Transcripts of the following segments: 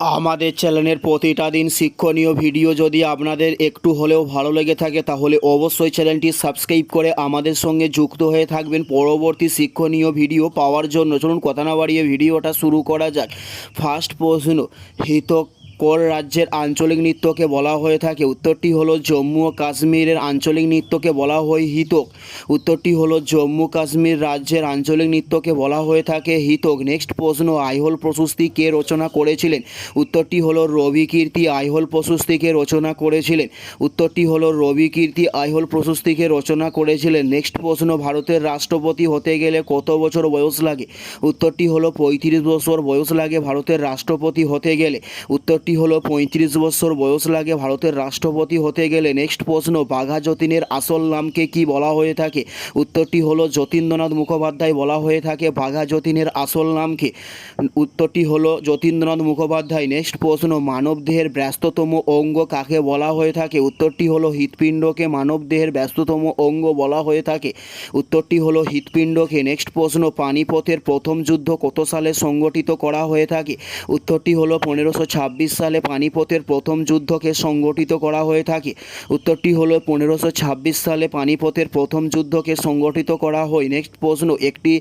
আমাদের চ্যানেলের প্রতিটা দিন শিক্ষণীয় ভিডিও যদি আপনাদের একটু হলেও ভালো লেগে থাকে, তাহলে অবশ্যই চ্যানেলটি সাবস্ক্রাইব করে আমাদের সঙ্গে যুক্ত হয়ে থাকবেন। পরবর্তী শিক্ষণীয় ভিডিও পাওয়ার জন্য চলুন কথা না বাড়িয়ে ভিডিওটা শুরু করা যাক। ফার্স্ট প্রশ্ন, হিতক কোন রাজ্যের আঞ্চলিক নৃত্যকে বলা হয়ে থাকে। উত্তরটি হলো জম্মু ও কাশ্মীরের আঞ্চলিক নৃত্যকে বলা হয় হিতক। উত্তরটি হলো জম্মু কাশ্মীর রাজ্যের আঞ্চলিক নৃত্যকে বলা হয়ে থাকে হিতক। নেক্সট প্রশ্ন, আইহোল প্রশস্তি কে রচনা করেছিলেন? উত্তরটি হলো রবি কীর্তি, আইহোল প্রশস্তিকে রচনা করেছিলেন? উত্তরটি হলো রবি কীর্তি, আইহোল প্রশস্তিকে রচনা করেছিলেন? নেক্সট প্রশ্ন, ভারতের রাষ্ট্রপতি হতে গেলে কত বছর বয়স লাগে? উত্তরটি হলো পঁয়ত্রিশ বছর বয়স লাগে ভারতের রাষ্ট্রপতি হতে গেলে। উত্তরটি হলো পঁয়ত্রিশ বছর বয়স লাগে ভারতের রাষ্ট্রপতি হতে গেলে। নেক্সট প্রশ্ন, বাঘা যতীনের আসল নামকে কি বলা হয়ে থাকে? উত্তরটি হলো যতীন্দ্রনাথ মুখোপাধ্যায় বলা হয়ে থাকে বাঘা যতীনের আসল নামকে। উত্তরটি হলো যতীন্দ্রনাথ মুখোপাধ্যায়। নেক্সট প্রশ্ন মানবদেহের ব্যস্ততম অঙ্গ কাকে বলা হয়ে থাকে? উত্তরটি হলো হৃৎপিণ্ডকে মানবদেহের ব্যস্ততম অঙ্গ বলা হয়ে থাকে। উত্তরটি হলো হৃৎপিণ্ডকে। নেক্সট প্রশ্ন, পানিপথের প্রথম যুদ্ধ কত সালে সংগঠিত করা হয়ে থাকে? উত্তরটি হলো পনেরোশো ছাব্বিশ সালে পানিপথের প্রথম যুদ্ধকে সংগঠিত করা হয়ে থাকে। উত্তরটি হলো পনেরোশো সালে পানিপথের প্রথম যুদ্ধকে সংগঠিত করা হয়। নেক্সট প্রশ্ন, একটি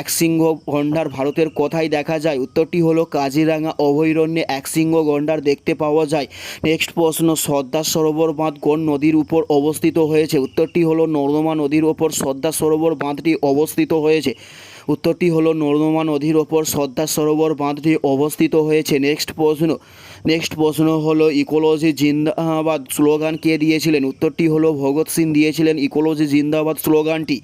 একশৃঙ্গ গন্ডার ভারতের কোথায় দেখা যায়। উত্তরটি হলো কাজিরাঙা অভয়ারণ্যে একশৃঙ্গ গন্ডার দেখতে পাওয়া যায়। নেক্সট প্রশ্ন, সর্দার সরোবর বাঁধ কোন নদীর উপর অবস্থিত হয়েছে? উত্তরটি হলো নর্দমা নদীর ওপর সর্দার সরোবর বাঁধটি অবস্থিত হয়েছে। উত্তরটি হলো নর্দমা নদীর ওপর সর্দার সরোবর বাঁধটি অবস্থিত হয়েছে। নেক্সট প্রশ্ন নেক্সট প্রশ্ন হলো ইকোলজি জিন্দাবাদ স্লোগান কে দিয়েছিলেন? উত্তরটি হলো ভগৎ সিং দিয়েছিলেন ইকোলজি জিন্দাবাদ স্লোগানটি।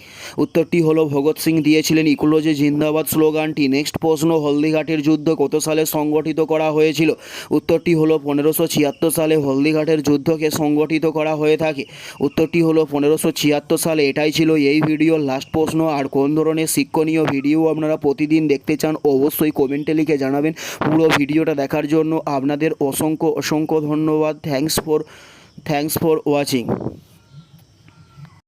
উত্তরটি হলো ভগৎ সিং দিয়েছিলেন ইকোলজি জিন্দাবাদ স্লোগানটি। নেক্সট প্রশ্ন, হলদিঘাটের যুদ্ধ কত সালে সংগঠিত করা হয়েছিল? উত্তরটি হলো পনেরোশো ছিয়াত্তর সালে হলদিঘাটের যুদ্ধকে সংগঠিত করা হয়ে থাকে। উত্তরটি হলো পনেরোশো ছিয়াত্তর সালে এটাই ছিল এই ভিডিওর লাস্ট প্রশ্ন। আর কোন ধরনের শিক্ষণীয় ভিডিও আপনারা প্রতিদিন দেখতে চান, অবশ্যই কমেন্টে লিখে জানাবেন। পুরো ভিডিওটা দেখার জন্য আপনাদের অসংখ্য অসংখ্য ধন্যবাদ। Thanks for thanks for watching